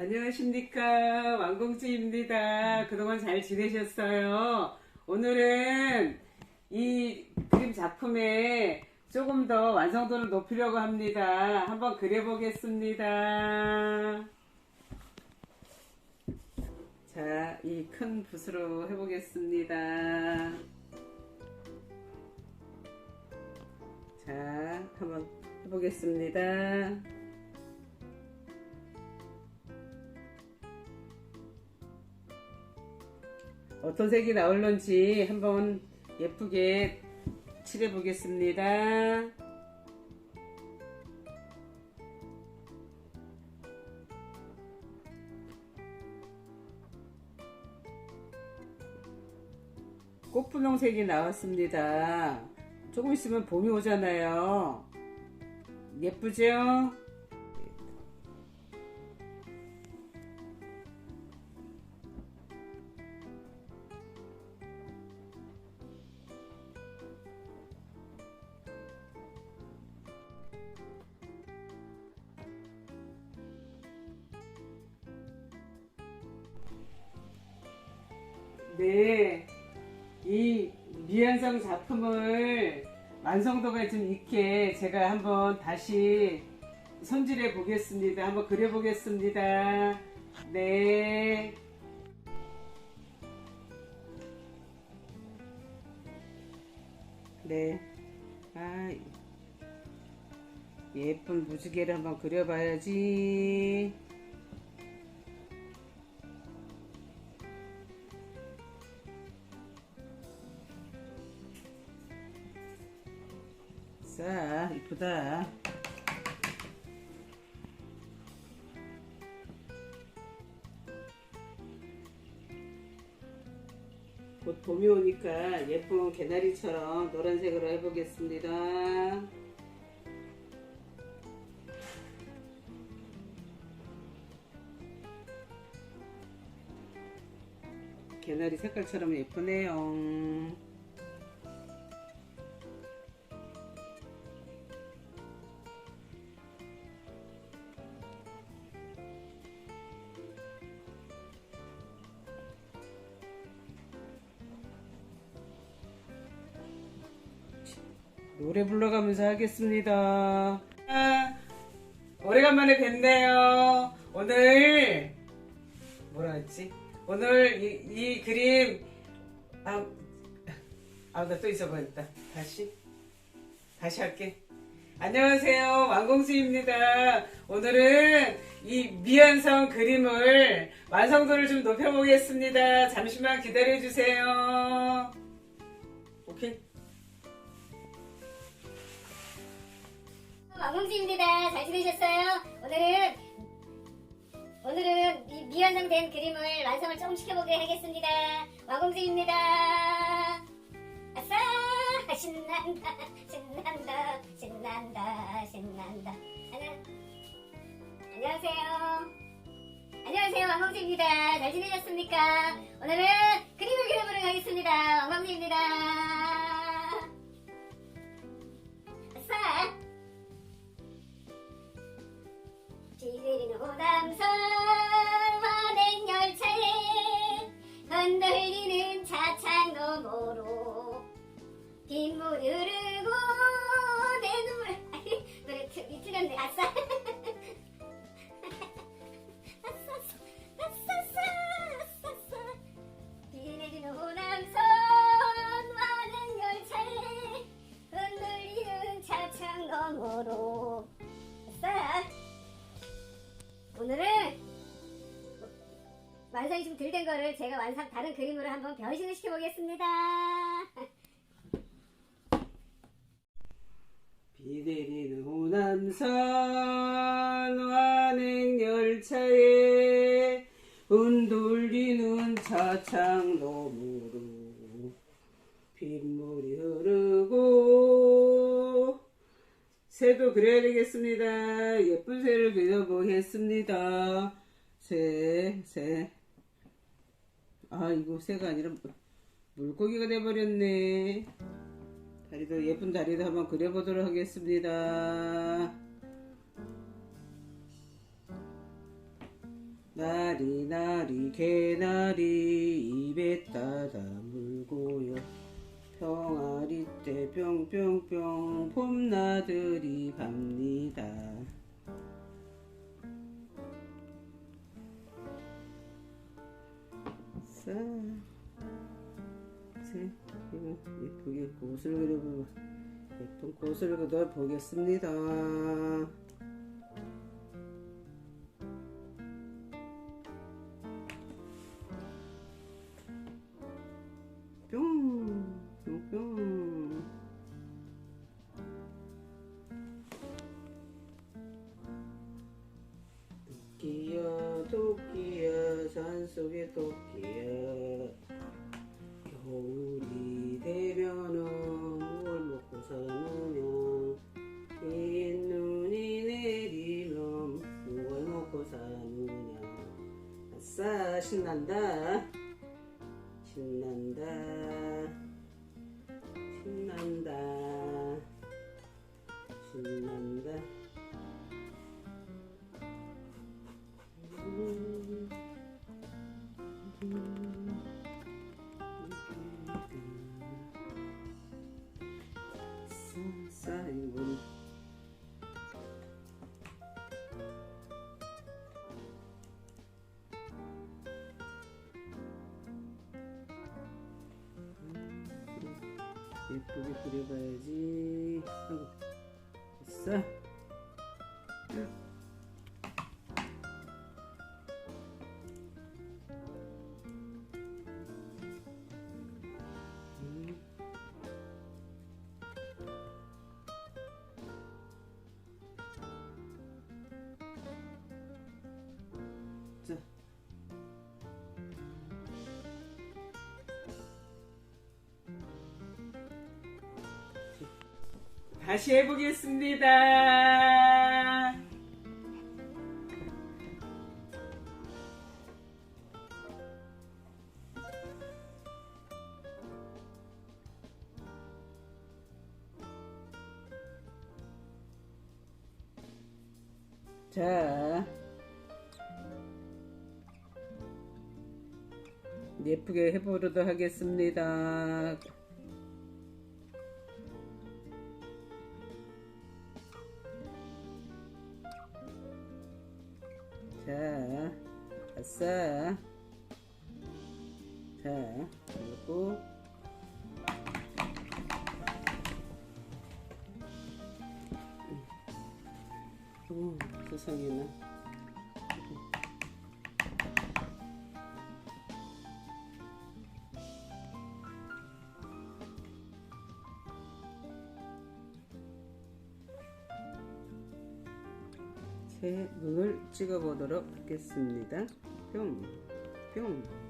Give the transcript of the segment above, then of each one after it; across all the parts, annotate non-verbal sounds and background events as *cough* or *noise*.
안녕하십니까 왕공주입니다. 그동안 잘 지내셨어요? 오늘은 이 그림 작품에 조금 더 완성도를 높이려고 합니다. 한번 그려보겠습니다. 자, 이 큰 붓으로 해보겠습니다. 자, 한번 해보겠습니다. 어떤 색이 나올런지 한번 예쁘게 칠해 보겠습니다. 꽃분홍색이 나왔습니다. 조금 있으면 봄이 오잖아요. 예쁘죠? 네, 이 미완성 작품을 완성도가 좀 있게 제가 한번 다시 손질해 보겠습니다. 한번 그려 보겠습니다. 네. 네. 아, 예쁜 무지개를 한번 그려봐야지. 곧 봄이 오니까 예쁜 개나리처럼 노란색으로 해보겠습니다. 개나리 색깔처럼 예쁘네요. 노래 불러가면서 하겠습니다. 아, 오래간만에 뵙네요. 오늘 뭐라 했지? 오늘 이, 이 그림 아, 아, 나 또 잊어버렸다. 다시 다시 할게. 안녕하세요. 왕공수입니다. 오늘은 이 미완성 그림을 완성도를 좀 높여보겠습니다. 잠시만 기다려주세요. 오케이. 왕공지입니다. 잘 지내셨어요? 오늘은 오늘은 이 미완성된 그림을 완성을 조금 시켜보게 하겠습니다. 왕공지입니다. 아싸 신난다 신난다 신난다 신난다 안녕 안녕하세요. 안녕하세요 왕공지입니다. 잘 지내셨습니까? 오늘은 그림을 그려보러 가겠습니다. 왕공지입니다. 완성이 좀덜된 거를 제가 완성 다른 그림으로 한번 변신을 시켜보겠습니다. *laughs* 비 내리는 호남선 완행열차에 흔들리는 차창 너머로 빗물이 흐르고 새도 그려야 되겠습니다. 예쁜 새를 그려보겠습니다. 새, 새. 아, 이거 새가 아니라 물고기가 돼버렸네. 다리도 예쁜 다리도 한번 그려보도록 하겠습니다. 나리 나리 개나리 입에 따다 물고요 평아리 때 뿅뿅뿅 봄나들이 갑니다 싸 세, 이거 예쁘게 꽃을 그려보 예쁜 꽃을 그려 보겠습니다. 산속의 토끼야. 겨울이 되면은 뭘 먹고 사느냐 흰 눈이 내리면 뭘 먹고 사느냐 아싸 신난다. 신난다. 신난다. 신난다 그려봐야지 아이고 됐어 다시 해보겠습니다. 자. 예쁘게 해보도록 하겠습니다. 오, 세상에나. 새 눈을 찍어 보도록 하겠습니다. 뿅, 뿅. 뿅.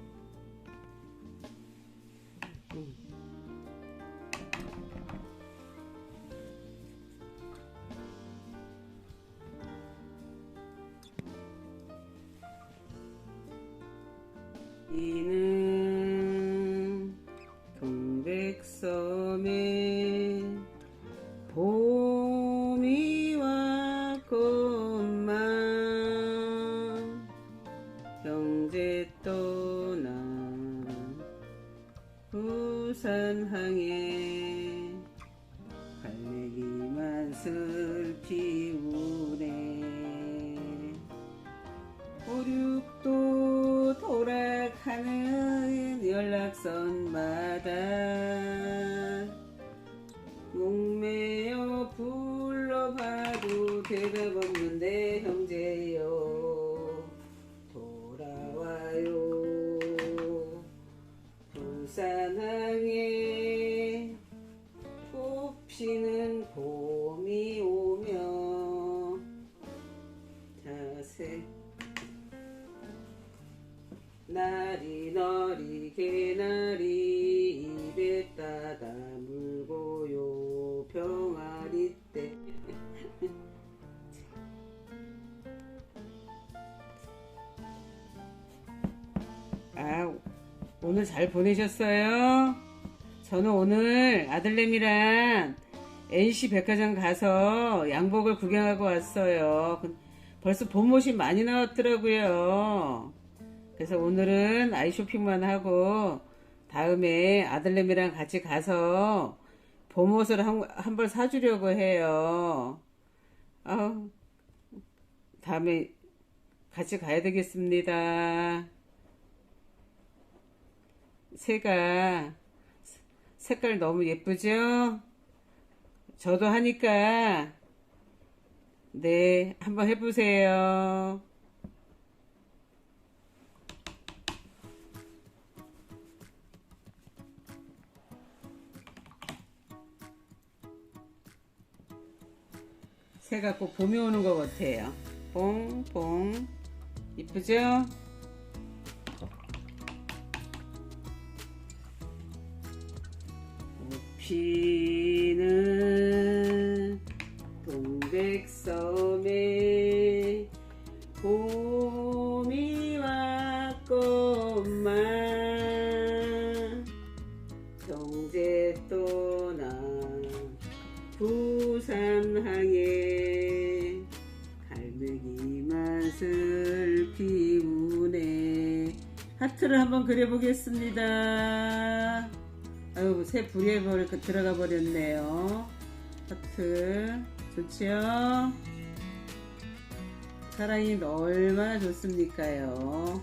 슬피 우네. 오륙도 돌아가는 연락선마다 목매여 불러봐도 대답 없는 나리 너리 개나리 입에 따다 물고요 병아리 때 *laughs* 아, 오늘 잘 보내셨어요? 저는 오늘 아들내미랑 NC 백화점 가서 양복을 구경하고 왔어요. 그- 벌써 봄옷이 많이 나왔더라고요. 그래서 오늘은 아이 쇼핑만 하고 다음에 아들내미랑 같이 가서 봄옷을 한, 한벌 사주려고 해요. 아, 다음에 같이 가야 되겠습니다. 새가 색깔 너무 예쁘죠? 저도 하니까 네, 한번 해보세요. 새가 꼭 봄이 오는 것 같아요. 뽕뽕 이쁘죠? 피는 동백섬에 봄이 왔건만 경제 떠나 부산항에 하트를 한번 그려보겠습니다. 아유 새 불에 버리, 들어가 버렸네요. 하트 좋지요? 사랑이 얼마나 좋습니까요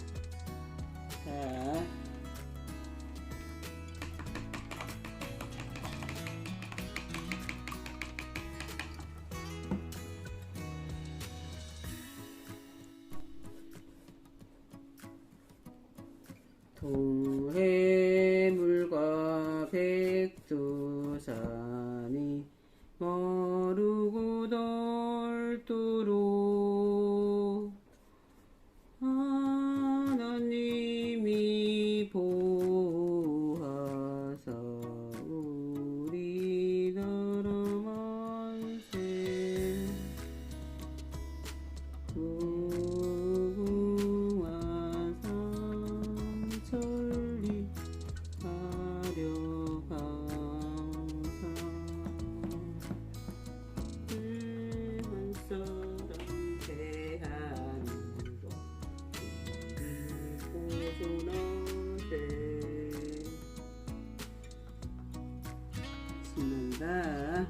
너리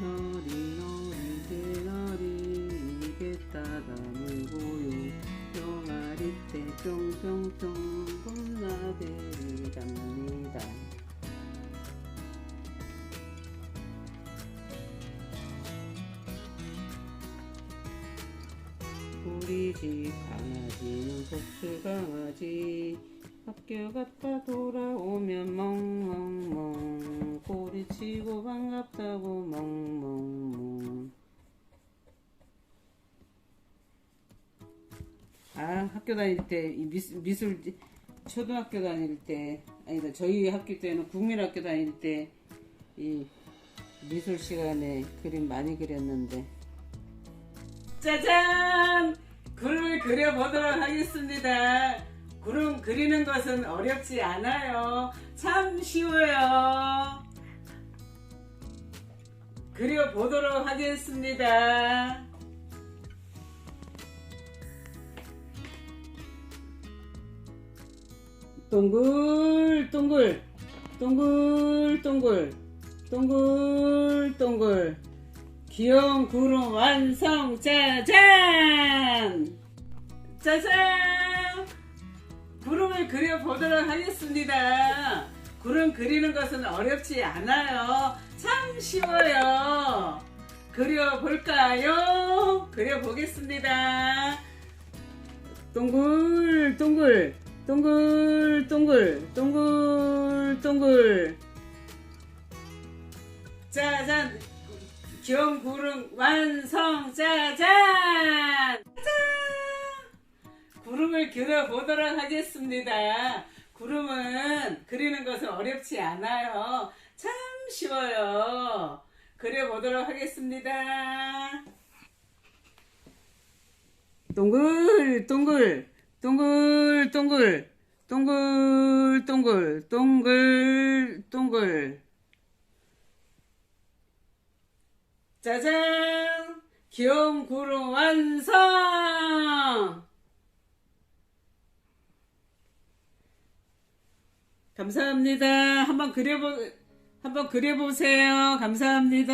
너리 우리 집 강아지는 복수 강아지 학교 갔다 돌아오면 멍멍멍 꼬리치고 반갑다고 멍멍멍 아 학교 다닐 때이 미술, 미술 초등학교 다닐 때 아니다 저희 학교 때는 국민학교 다닐 때 이 미술 시간에 그림 많이 그렸는데 짜잔! 그려보도록 하겠습니다. 구름 그리는 것은 어렵지 않아요. 참 쉬워요. 그려보도록 하겠습니다. 동글, 동글, 동글, 동글, 동글, 동글. 귀여운 구름 완성 짜잔 짜잔! 구름을 그려보도록 하겠습니다. 구름 그리는 것은 어렵지 않아요. 참 쉬워요. 그려볼까요? 그려보겠습니다. 동글 동글 동글 동글 동글 동글 짜잔! 귀여운 구름 완성! 짜잔! 짜잔 구름을 그려보도록 하겠습니다. 구름은 그리는 것은 어렵지 않아요. 참 쉬워요. 그려보도록 하겠습니다. 동글 동글 동글 동글 동글 동글 동글 동글 짜잔! 귀여운 구름 완성 감사합니다 한번 그려보 한번 그려보세요 감사합니다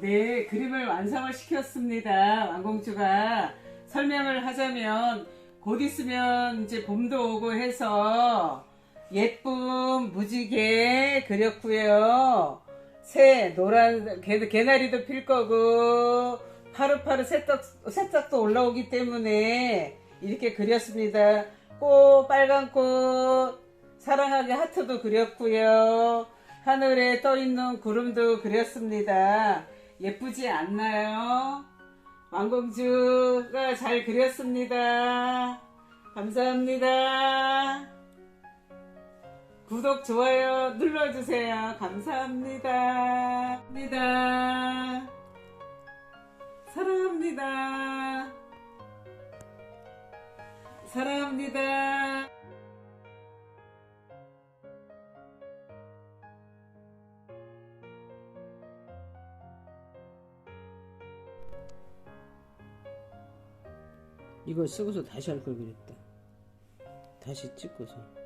네, 그림을 완성을 시켰습니다. 왕공주가 설명을 하자면 곧 있으면 이제 봄도 오고 해서 예쁜 무지개 그렸고요. 새 노란 개, 개나리도 필 거고 파릇파릇 새싹, 새싹도 올라오기 때문에 이렇게 그렸습니다. 꽃 빨간 꽃 사랑하게 하트도 그렸고요. 하늘에 떠 있는 구름도 그렸습니다. 예쁘지 않나요? 왕공주가 잘 그렸습니다. 감사합니다. 구독, 좋아요 눌러주세요. 감사합니다. 감사합니다. 사랑합니다. 사랑합니다. 이거 쓰고서 다시 할 걸 그랬다. 다시 찍고서.